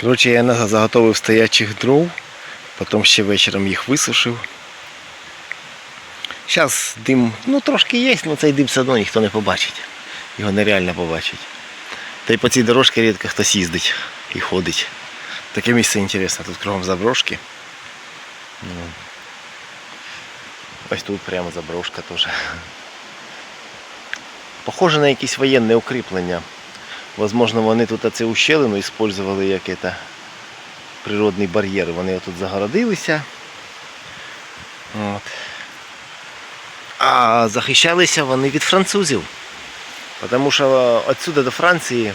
Коротше, я заготовив стоячих дров, потім ще вечором їх висушив. Зараз дим, ну трошки є, але цей дим все одно ніхто не побачить. Його нереально побачить. Та й по цій дорожці рідко хтось їздить і ходить. Таке місце інтересне, тут кругом заброшки. Ну. Ось тут прямо заброшка теж. Похоже на якісь воєнне укріплення. Возможно, вони тут оце ущелину использовали як это, природний бар'єр. Вони тут загородилися. От. А захищалися вони від французів. Тому що відсюди до Франції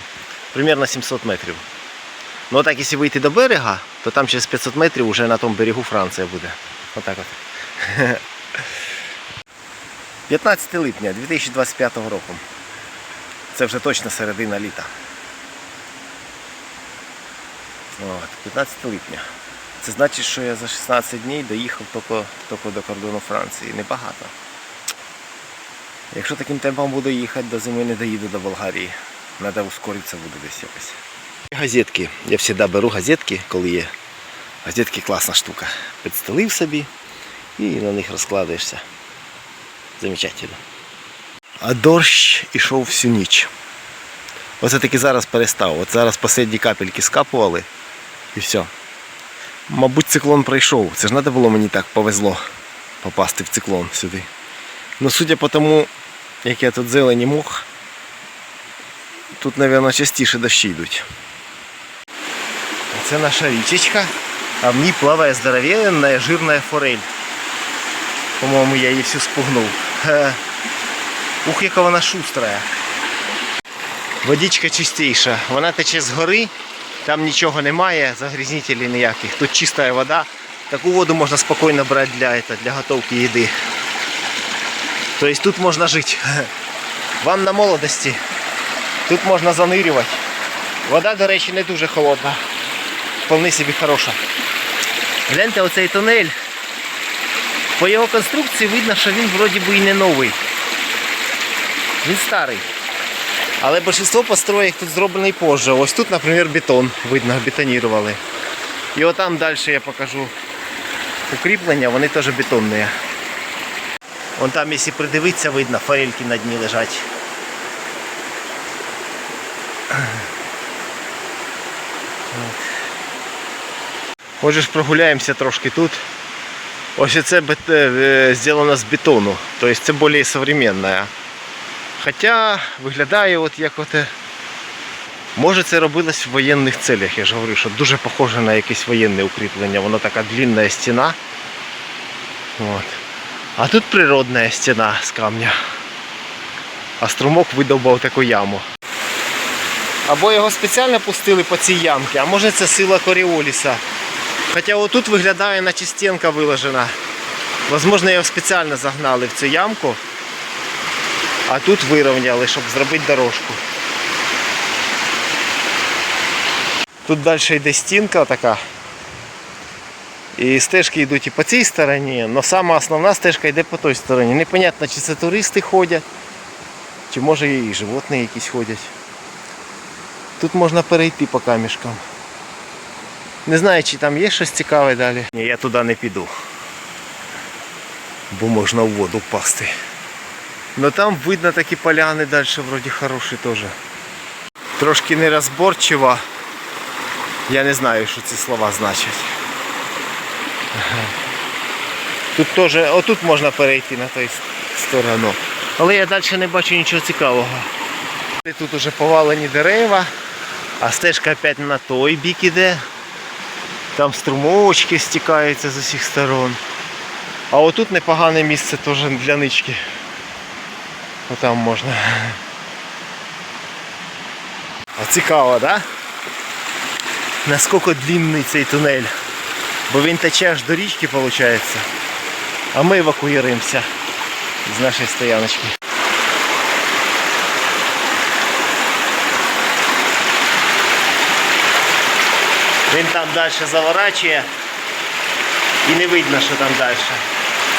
примерно 700 метрів. Ну так, якщо вийти до берега, то там через 500 метрів вже на тому берегу Франція буде. Отак от. 15 липня 2025 року. Це вже точно середина літа. От, 15 липня. Це значить, що я за 16 днів доїхав тільки, до кордону Франції. Небагато. Якщо таким темпом буду їхати, до зими не доїду до Болгарії. Треба ускоритися буде десь якось. Газетки. Я завжди беру газетки, коли є. Газетки класна штука. Підстелив собі і на них розкладаєшся. Замечательно. А дощ ішов всю ніч. Оце таки зараз перестав. От зараз останні капельки скапували і все. Мабуть, циклон пройшов. Це ж треба було мені так повезло попасти в циклон сюди. Ну, судя по тому, як я тут зелені мох, тут, мабуть, частіше дощі йдуть. Це наша річечка, а в ній плаває здоровенна жирна форель. По-моєму, я її всю спугнув. Ух, яка вона шустрая. Водичка чистіша. Вона тече з гори, там нічого немає, загрізнителів ніяких. Тут чиста вода. Таку воду можна спокійно брати для, для готовки їди. Тобто тут можна жити. Вам на молодості. Тут можна занирювати. Вода, до речі, не дуже холодна. Вполне собі хороша. Гляньте, оцей тунель. По його конструкції видно, що він вроді би і не новий. Він старий. Але більшість построєк тут зроблений позже. Ось тут, наприклад, бетон, видно, бетонірували. І отам далі я покажу укріплення, вони теж бетонні. Вон там, якщо придивитися, видно, форельки на дні лежать. Хочеш прогуляємося трошки тут. Ось це бет- е, зроблено з бетону, тобто це більш сучасне. Хоча виглядає от як от. Може це робилось в воєнних целях, я ж говорю, що дуже похоже на якесь воєнне укріплення. Воно така длинна стіна. От. А тут природна стіна з камня. А струмок видовбав таку яму. Або його спеціально пустили по цій ямці, а може це сила Коріоліса. Хоча отут виглядає, наче стінка виложена. Возможно, його спеціально загнали в цю ямку, а тут вирівняли, щоб зробити дорожку. Тут далі йде стінка така. І стежки йдуть і по цій стороні, але сама основна стежка йде по той стороні. Непонятно, чи це туристи ходять, чи може і животні якісь ходять. Тут можна перейти по камішкам. Не знаю, чи там є щось цікаве далі. Ні, я туди не піду. Бо можна в воду впасти. Но там видно такі поляни далі вроді хороші теж. Трошки нерозборчиво. Я не знаю, що ці слова значать. Тут теж, отут можна перейти на ту сторону. Але я далі не бачу нічого цікавого. Тут уже повалені дерева, а стежка опять на той бік іде. Там струмовочки стікаються з усіх сторон. А отут непогане місце теж для нички. Отам можна. А цікаво, да? Наскільки длинний цей тунель. Бо він тече аж до річки, виходить. А ми евакуюємося з нашої стояночки. Він там далі заворачує і не видно, що там далі.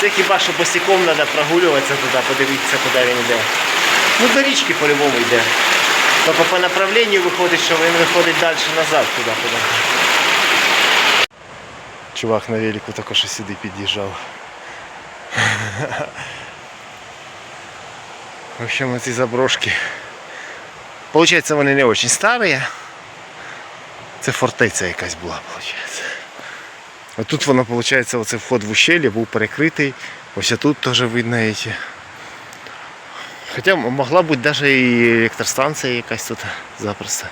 Це хіба що босиком треба прогулюватися туди, подивитися, куди він йде. Ну до річки по-любому йде. Тільки по направленню виходить, що він виходить далі назад туди. Куди. Чувак на велику також що сюди під'їжджав. В общем, ці заброшки. Получається, вони не дуже старі. Це фортеця якась була, виходить. А тут воно, виходить, оце вход в ущелье був перекритий. Ось тут теж видно эти. Хоча могла бути навіть і електростанція якась тут запросто.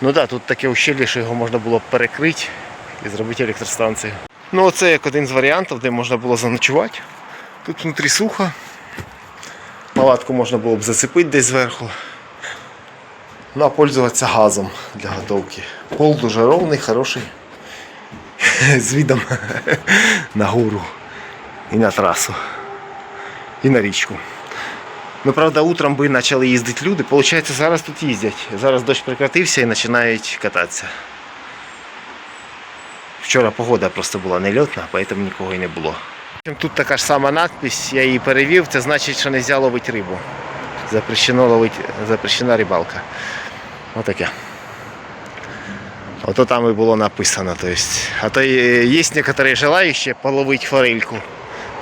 Ну так, да, тут таке ущелье, що його можна було перекрити і зробити електростанцію. Ну оце як один з варіантів, де можна було заночувати. Тут внутрі сухо. Палатку можна було б зацепити десь зверху. Ну а пользуватися газом для готовки. Пол дуже ровний, хороший. З видом на гору і на трасу. І на річку. Ну, правда, утром би почали їздити люди. Получається, зараз тут їздять. Зараз дощ прекратився і починають кататися. Вчора погода просто була нельотна, тому нікого і не було. Тут така ж сама надпись, я її перевів, це значить, що не можна ловити рибу. Запрещено ловити, запрещена рибалка. Отаке. Ото там і було написано. То есть. А то є некоторі желаючі половити форельку.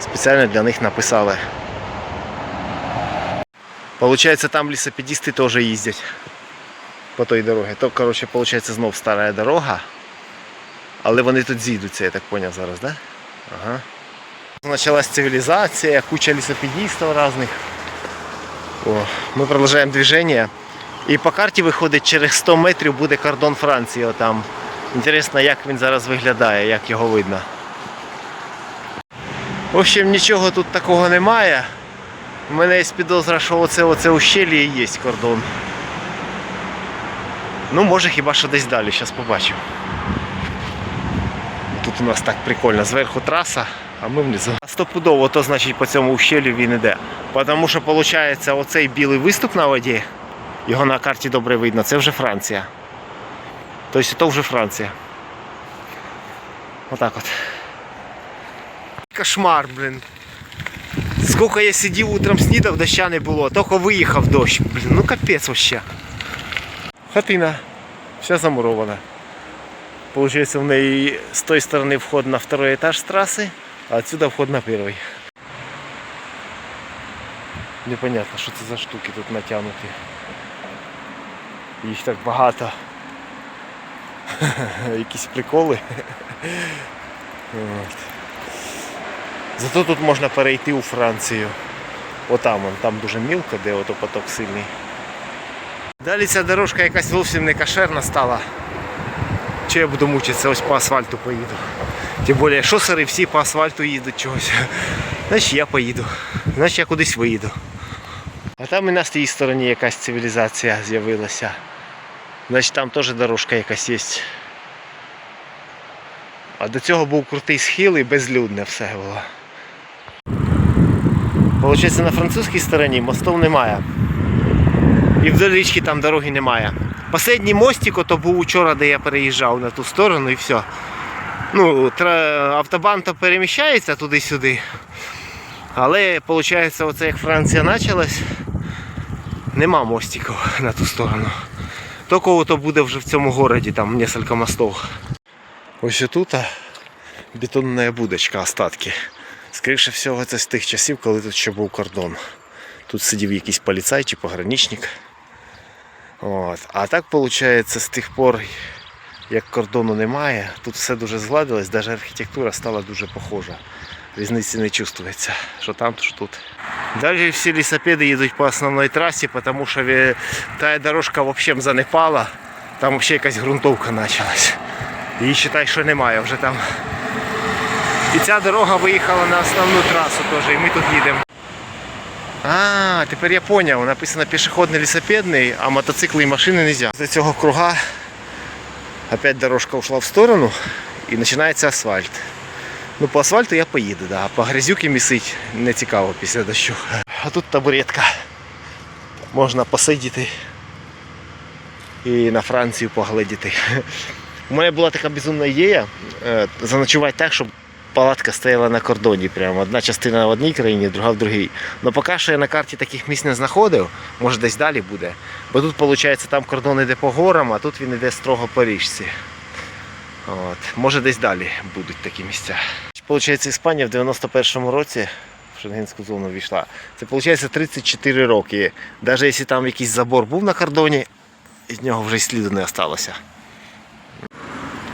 Спеціально для них написали. Получається, там лісопедисти теж їздять по той дорозі. То, коротше, получається, знов стара дорога. Але вони тут зійдуться, я так зрозумів зараз, да? Ага. Началась цивілізація, куча лісопедистів різних. О, ми продовжуємо движення. І по карті виходить, через 100 метрів буде кордон Франції. Отам. Інтересно, як він зараз виглядає, як його видно. В общем, нічого тут такого немає. У мене є підозра, що оце, оце ущелье і є кордон. Ну, може хіба що десь далі, зараз побачимо. Тут у нас так прикольно, зверху траса, а ми внизу. Стопудово, то значить по цьому ущелью він іде. Тому що виходить оцей білий виступ на воді, його на карті добре видно, це вже Франція. Тобто то вже Франція. Отак от. Кошмар, блін. Сколько я сидів утром снідав, доща не було, тільки виїхав дощ. Блін, ну капець вообще. Хатина. Вся замурована. Получается, в неї з той сторони вход на второй этаж траси, а отсюда вход на перший. Непонятно, що це за штуки тут натягнуті. Їх так багато. Якісь приколи. От. Зато тут можна перейти у Францію. Отам, он, там дуже мілко, де ото поток сильний. Далі ця дорожка якась зовсім не кошерна стала. Чи я буду мучитися, ось по асфальту поїду. Тим більше шосери всі по асфальту їдуть чогось. Значить я поїду. Значить я кудись виїду. А там і на тій стороні якась цивілізація з'явилася. Значить там теж дорожка якась є. А до цього був крутий схил і безлюдне все було. Получається на французькій стороні мостів немає. І вдоль річки там дороги немає. Последній мостик ото був учора, де я переїжджав на ту сторону і все. Ну, автобан то переміщається туди-сюди. Але виходить, оце як Франція почалась, нема мостиків на ту сторону. Тільки ото буде вже в цьому городі, там кілька мостів. Ось тут бетонна будочка, остатки. Скоріше всього, це з тих часів, коли тут ще був кордон. Тут сидів якийсь поліцай чи пограничник. От. А так виходить, з тих пор, як кордону немає, тут все дуже згладилось, навіть архітектура стала дуже похожа. Різниці не чувствується, що там, що тут. Далі всі лісопеди їдуть по основній трасі, тому що та дорожка взагалі занепала, там взагалі якась ґрунтовка почалась. Її вважай, що немає вже там. І ця дорога виїхала на основну трасу теж, і ми тут їдемо. А, тепер я зрозумів. Написано пішохідний лісопедний, а мотоцикли і машини не можна. З цього круга опять дорожка ушла в сторону і починається асфальт. Ну по асфальту я поїду, да. по грязюки місить не цікаво після дощу. А тут табуретка. Можна посидіти і на Францію поглядіти. У мене була така безумна ідея е, заночувати так, щоб палатка стояла на кордоні. Прямо. Одна частина в одній країні, друга в другій. Ну поки що я на карті таких місць не знаходив, може десь далі буде. Бо тут, виходить, там кордон йде по горам, а тут він йде строго по річці. От. Може десь далі будуть такі місця. Получається, Іспанія в 91-му році в Шенгенську зону війшла. Це виходить 34 роки. Навіть якщо там якийсь забор був на кордоні, від нього вже й сліду не залишилося.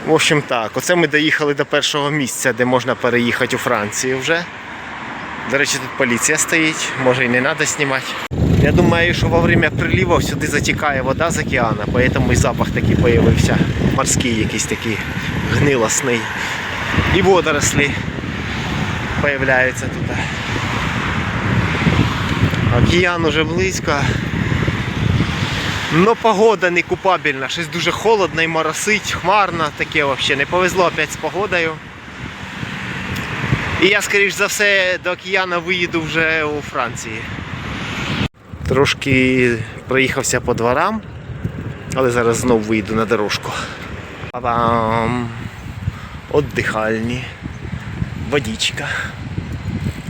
В общем так, оце ми доїхали до першого місця, де можна переїхати у Францію вже. До речі, тут поліція стоїть, може і не треба знімати. Я думаю, що во время приливу сюди затікає вода з океану, тому і запах такий з'явився. Морський якийсь такий гнилосний. І водорослі з'являються тут. Океан уже близько. Но погода не купабельна, щось дуже холодно і моросить, хмарно, таке взагалі. Не повезло опять з погодою. І я, скоріш за все, до океану виїду вже у Франції. Трошки проїхався по дворам, але зараз знов вийду на дорожку. Па-бам! Отдихальні. Водичка.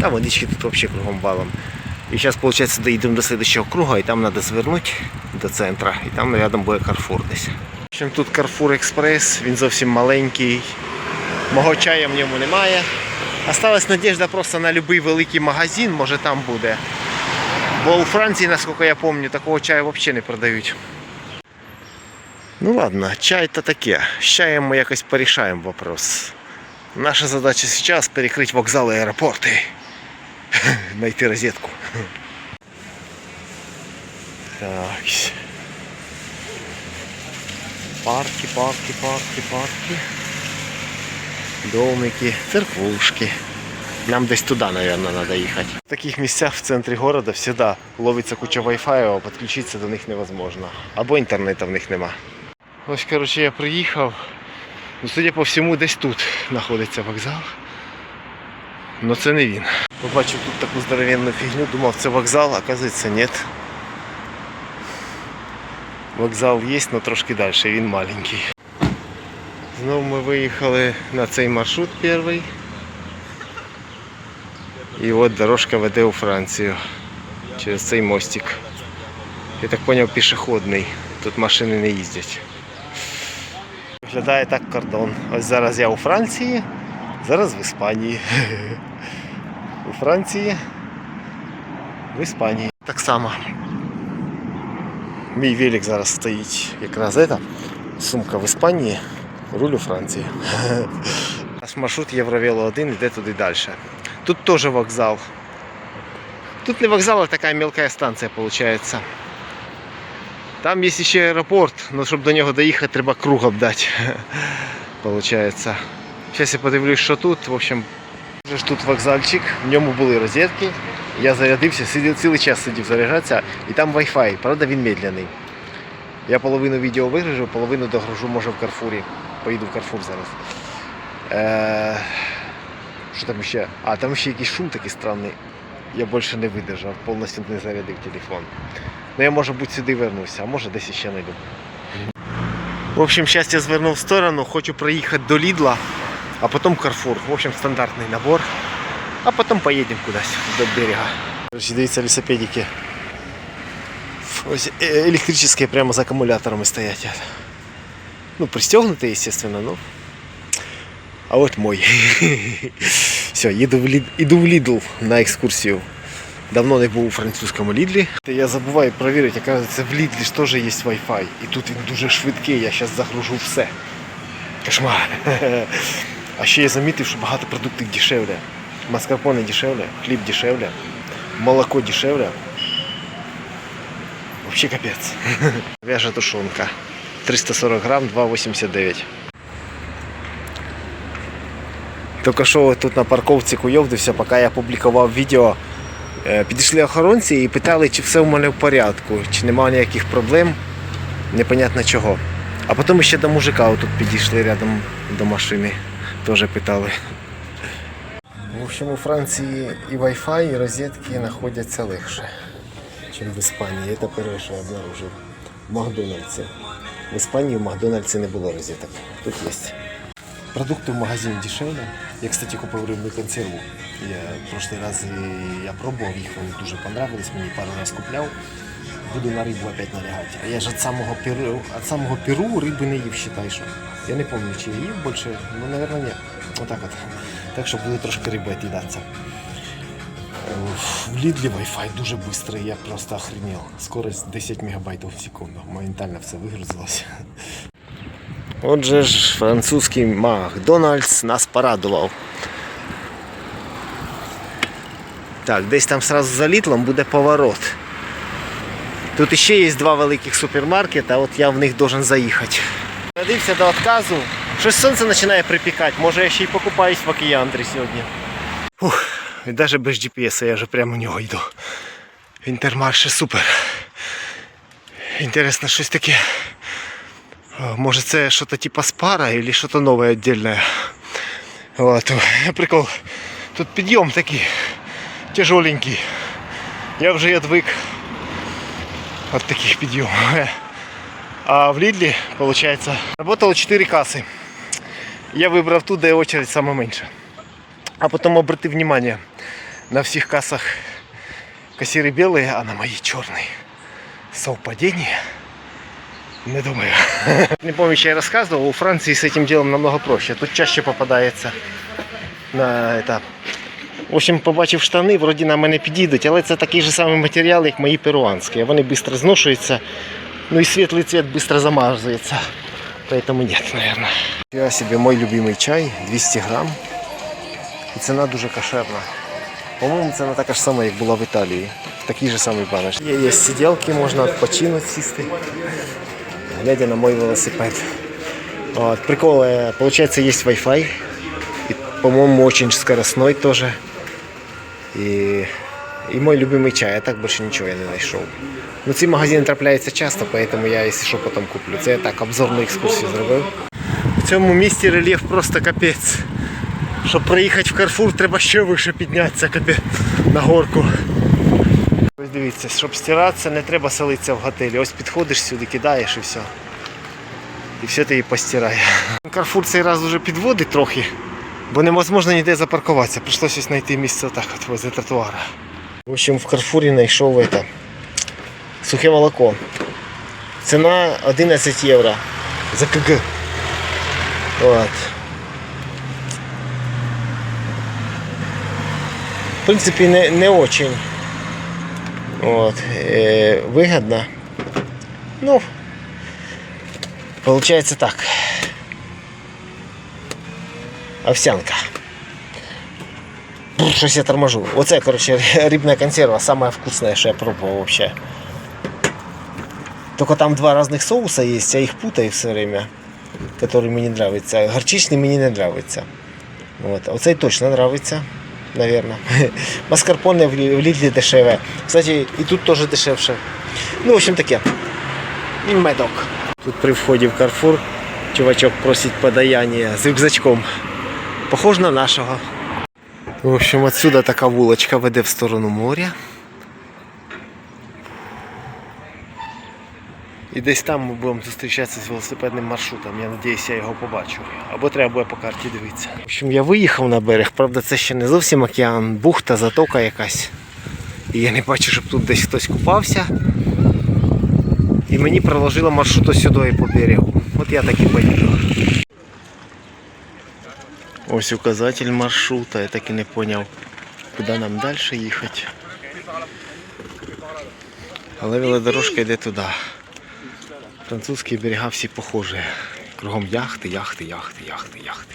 Та водички тут взагалі кругом балом. І зараз, виходить, доїдемо до слідчого круга, і там треба звернути до центра, і там рядом буде Карфур десь. В общем, тут Карфур Експрес, він зовсім маленький. Мого чаю в ньому немає. Осталась надіжда просто на будь-який великий магазин, може там буде. Бо у Франції, наскільки я пам'ятаю, такого чаю взагалі не продають. Ну ладно, чай то таке. З чаєм ми якось порішаємо вопрос. Наша задача зараз перекрити вокзали і аеропорти. Найти розетку. Так. Парки, парки, парки, парки. Домики, церквушки. Нам десь туди, мабуть, треба їхати. В таких місцях в центрі міста завжди ловиться куча Wi-Fi, а підключитися до них невозможно. Або інтернету в них нема. Ось, коротше, я приїхав. Ну, судя по всьому, десь тут знаходиться вокзал. Ну це не він. Побачив тут таку здоровенну фігню, думав це вокзал, а оказується ні. Вокзал є, але трошки далі, він маленький. Знову ми виїхали на цей маршрут перший. І от дорожка веде у Францію через цей мостик. Я так зрозумів, пішохідний. Тут машини не їздять. Виглядає так кордон. Ось зараз я у Франції, зараз в Іспанії. У Франції, в Іспанії. Так само. Мій велик зараз стоїть якраз це. Сумка в Іспанії, руль у Франції. Наш маршрут Євровело 1 йде туди далі. Тут теж вокзал. Тут не вокзал, а така мелка станція виходить. Там є ще аеропорт, але щоб до нього доїхати, треба круг обдати. Получається. Зараз я подивлюсь, що тут. В общем, тут вокзальчик, в ньому були розетки. Я зарядився, сидів цілий час сидів заряджатися, і там Wi-Fi, правда він медленний. Я половину відео вигружу, половину догружу, може в Карфурі. Поїду в Карфур зараз. Е... Що там ще? А, там ще якийсь шум такий странний. Я більше не видержав, повністю не зарядив телефон. Ну я може бути сюди вернуся, а може десь ще знайду. В общем, зараз я звернув в сторону, хочу проїхати до Лідла, а потім Карфур. В общем, стандартний набор. А потім поїдемо кудись до берега. Короче, дивіться, велосипедики. Ось е, електричні прямо з акумуляторами стоять. Ну, пристегнуті, естественно, ну. А от мой. Все, їду в Лід... іду в Лідл на екскурсію. Давно не був у французькому Лідлі. Я забуваю перевірити, оказується, в Лідлі ж теж є Wi-Fi. І тут він дуже швидкий, я зараз загружу все. Кошмар. А ще я замітив, що багато продуктів дешевле. Маскарпоне дешевле, хліб дешевле, молоко дешевле. Вообще капець. Вяжа тушонка. 340 грам, 2,89. Тільки що тут на парковці куйовдився, поки я публікував відео. Е, Підійшли охоронці і питали, чи все в мене в порядку, чи немає ніяких проблем, непонятно чого. А потім ще до мужика отут підійшли рядом до машини, теж питали. В общем, у Франції і Wi-Fi, і розетки знаходяться легше, ніж в Іспанії. Це перше, я обнаружив. В Макдональдсі. В Іспанії в Макдональдсі не було розеток. Тут є. Продукти в магазині дешевле. Я, кстати, купив рибну консерву. Я в прошлый раз я пробував їх, вони дуже понравились, мені пару раз купляв. Буду на рибу опять налягати. А я ж від самого Перу, від самого Перу риби не їв, считай, що. Я не пам'ятаю, чи я їв більше, ну, наверное, ні. Отак от. Так що буду трошки риби от'їдатися. В Лідлі Wi-Fi дуже швидкий, я просто охренел. Скорость 10 мегабайтів в секунду. Моментально все вигрузилось. Отже ж, французький Макдональдс нас порадував. Так, десь там сразу за літлом буде поворот. Тут ще є два великих супермаркета, от я в них должен заїхати. Надився до відказу. Щось сонце починає припікати. Може я ще й покупаюсь в океандрі сьогодні. Ух, і навіть без GPS я вже прямо в нього йду. Інтермарше супер. Інтересно, щось таке. О, Може це щось типа спара или что-то новое отдельное. Вот. Прикол. Тут підйом такий тяжеленький. Я вже й отвик от таких підйомів. А в Лідлі, виходить, работало 4 каси. Я вибрав ту, де очередь саме менша. А потім обратив внимание, на всіх касах кассиры белые, а на моей черный. Совпадение? Не думаю. Не помню, что я рассказывал, у Франции с этим делом намного проще. Тут чаще попадается на это. В общем, побачив штани, вроді на мене підійдуть, але це такий же самий матеріал, як мої перуанські. Вони швидко зношуються, ну і світлий цвет швидко замазується. Поэтому нет, наверное. Я себе мой любимый чай, 200 грам. І ціна дуже кошерна. По-моєму, ціна така ж сама, як була в Італії. В такій же самій баночці. Є, є сиділки, можна відпочинути, сісти глядя на мой велосипед. Вот, прикол, э, получается, есть Wi-Fi. И, по-моему, очень скоростной тоже. И, и мой любимый чай, а так больше ничего я не знайшов. Ну, ці магазини трапляються часто, поэтому я, якщо що, потім куплю. Це я так обзорну екскурсію зробив. В цьому місті рельєф просто капець. Щоб проїхати в Карфур, треба ще вище піднятися капець, на горку. Ось дивіться, щоб стиратися, не треба селитися в готелі. Ось підходиш сюди, кидаєш і все. І все ти її постирає. Карфур цей раз вже підводить трохи, бо невозможно ніде запаркуватися. Прийшлося знайти місце отак от возле тротуара. В общем, в Карфурі знайшов это, сухе молоко. Ціна 11 євро за КГ. Вот. В принципі, не, не очень. Вот. Э, выгодно. Ну, получается так. Овсянка. Бррр, Щось я торможу. Оце, короче, рибная консерва, самая вкусная, что я пробовал вообще. Только там два разных соуса есть, я их путаю все время, которые мне нравятся. Горчичный мне не нравится. Вот. Оцей точно нравится, наверное. Маскарпоне в Лидле дешеве. Кстати, і тут тоже дешевше. Ну, в общем таке. Медок. Тут при вході в Карфур чувачок просить подаяние з рюкзачком. Похож на нашого. В общем, отсюда така вулочка веде в сторону моря. І десь там ми будемо зустрічатися з велосипедним маршрутом. Я сподіваюся, я його побачу. Або треба буде по карті дивитися. В общем, я виїхав на берег, правда, це ще не зовсім океан, бухта, затока якась. І я не бачу, щоб тут десь хтось купався. І мені проложило маршрут сюди по берегу. От я так і поїду. Ось указатель маршрута, я так і не зрозумів, куди нам далі їхати. Але велодорожка йде туди. Французькі берега всі похожі. Кругом яхти, яхти, яхти, яхти, яхти.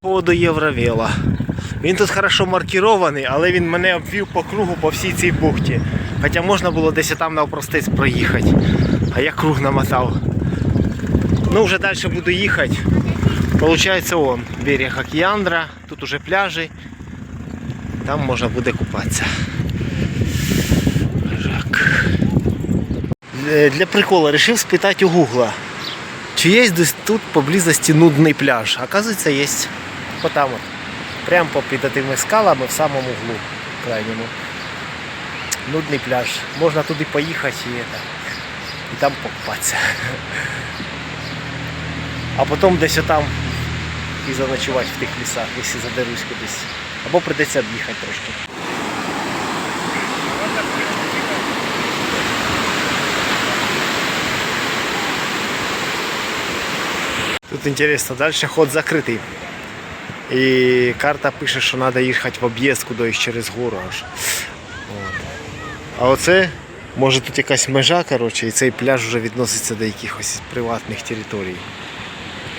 По поводу Євровела. Він тут хорошо маркірований, але він мене обвів по кругу по всій цій бухті. Хоча можна було десь там навпростець проїхати. А я круг намотав. Ну, вже далі буду їхати. Получається он, берег Океандра, тут уже пляжі. Там можна буде купатися. Жак. Е, Для прикола вирішив спитати у Гугла, чи є десь тут поблизості нудний пляж. Оказується, є. Отам от. Прямо попід тими скалами в самому углу крайньому. Нудний пляж. Можна туди поїхати і, это, і там покупатися. А потім десь отам і заночувати в тих лісах, якщо задерусь кудись. Або прийдеться об'їхати трошки. Тут интересно, дальше ход закритий. І карта пише, що треба їхати в об'їзд кудись через гору аж. А оце, може тут якась межа, коротше, і цей пляж вже відноситься до якихось приватних територій.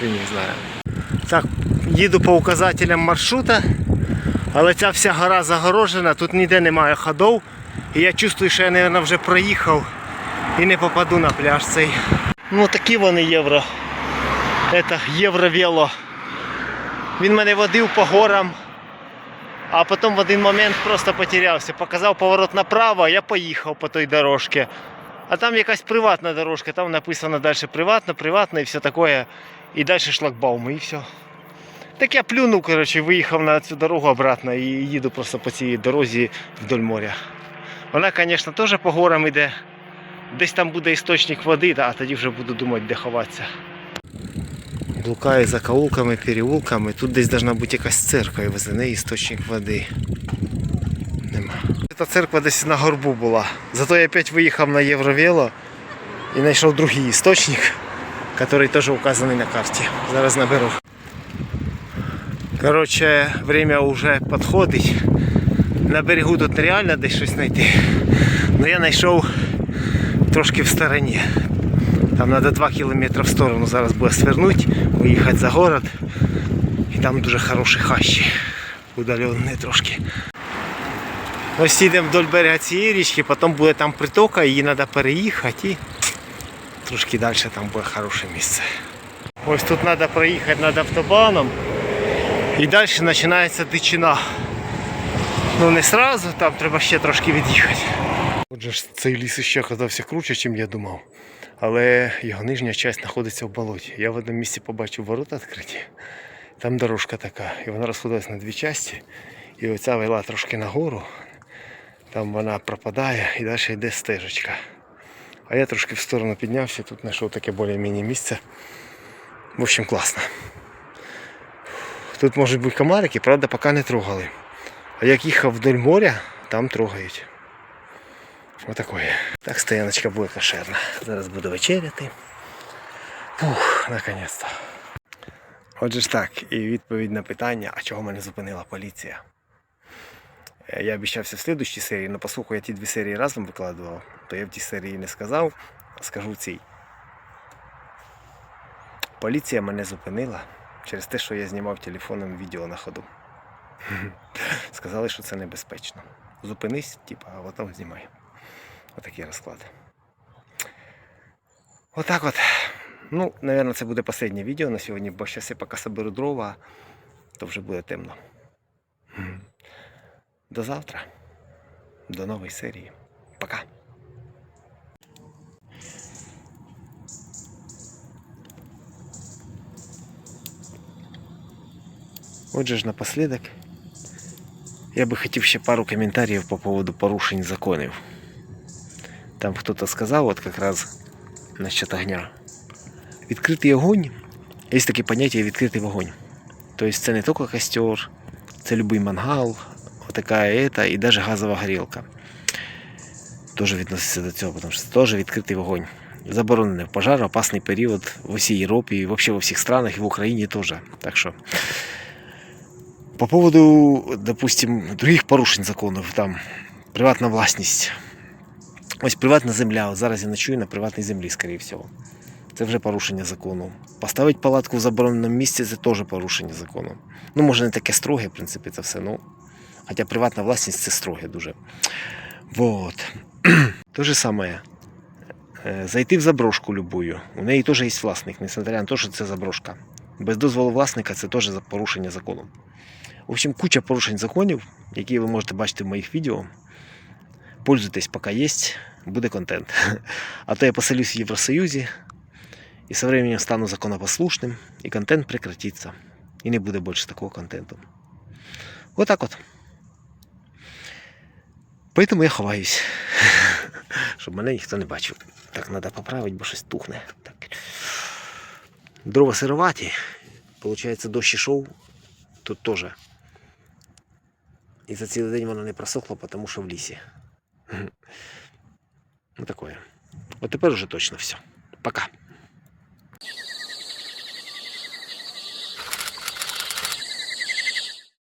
Я не знаю. Так, їду по указателям маршрута, але ця вся гора загорожена, тут ніде немає ходов. І я чувствую, що я, мабуть, вже проїхав і не попаду на пляж цей. Ну такі вони євро. Это євровело. Він мене водив по горам, а потім в один момент просто потерявся. Показав поворот направо, я поїхав по той дорожці. А там якась приватна дорожка, там написано далі приватно, приватно і все таке. І далі шлагбаум, і все. Так я плюнув, коротше, виїхав на цю дорогу обратно і їду просто по цій дорозі вдоль моря. Вона, звісно, теж по горам йде. Десь там буде істочник води, а тоді вже буду думати, де ховатися. Блукаю закоулками, переулками. Тут десь должна бути якась церква і возле неї істочник води. Нема. Ця церква десь на горбу була. Зато я опять виїхав на Євровело і знайшов другий істочник, який теж указаний на карті. Зараз наберу. Коротше, время вже підходить. На берегу тут нереально десь щось знайти. Но я знайшов трошки в стороні. Там треба 2 кілометри в сторону зараз буде свернути, виїхати за город. І там дуже хороші хащі. Удалені трошки. Ось їдемо вдоль берега цієї річки, потім буде там притока, її треба переїхати і трошки далі там буде хороше місце. Ось тут треба проїхати над автобаном. І далі починається дичина. Ну не одразу, там треба ще трошки від'їхати. Отже цей ліс ще оказався круче, ніж я думав. Але його нижня частина знаходиться в болоті. Я в одному місці побачив ворота відкриті. Там дорожка така, і вона розходилась на дві частини. І оця вела трошки нагору. Там вона пропадає і далі йде стежечка. А я трошки в сторону піднявся, тут знайшов таке більш-менш місце. В общем, класно. Тут можуть бути комарики, правда, поки не трогали. А як їхав вдоль моря, там трогають. Отакої. Так стояночка буде кошерна. Зараз буду вечеряти. Фух, наконець-то. Отже ж так, і відповідь на питання, а чого мене зупинила поліція. Е, Я обіцявся в слідущій серії, але послухаю, я ті дві серії разом викладував, то я в тій серії не сказав, а скажу цій. Поліція мене зупинила через те, що я знімав телефоном відео на ходу. Сказали, що це небезпечно. Зупинись, типа, а потім знімай. Отакий розклад. Отак от. Ну, наверное, це буде останнє відео на сьогодні, бо зараз я поки соберу дрова, то вже буде темно. До завтра. До нової серії. Пока. Отже ж напослідок. Я би хотів ще пару коментарів по поводу порушень законів. Там кто-то сказал, вот как раз насчет огня. Відкритий огонь, є таке поняття відкритий вогонь. Тобто це не тільки костер, це любий мангал, отака ета, і навіть газова горілка. Теж відноситься до цього, тому що це теж відкритий вогонь. Заборонений пожар, опасний період в усій Європі, і взагалі во всіх странах, і в Україні теж. Так що по поводу, допустим, других порушень законів, там приватна власність. Ось приватна земля. От зараз я ночую на приватній землі, скоріше всього. Це вже порушення закону. Поставити палатку в забороненому місці це теж порушення закону. Ну, може, не таке строге, в принципі, це все. Ну, хоча приватна власність це строге дуже. Вот. Те же саме. Зайти в заброшку любую. У неї теж є власник, несмотря на те, що це заброшка. Без дозволу власника це теж порушення закону. В общем, куча порушень законів, які ви можете бачити в моїх відео. Пользуйтесь, поки є, буде контент. А то я поселюсь в Євросоюзі і со временем стану законопослушним, і контент прекратиться. І не буде більше такого контенту. Отак от. Поэтому я ховаюсь, щоб мене ніхто не бачив. Так, треба поправити, бо щось тухне. Так. Дрова сироваті, Получається, дощ ішов тут теж. І за цілий день воно не просохло, тому що в лісі. Ну такое. От тепер уже точно все. Пока.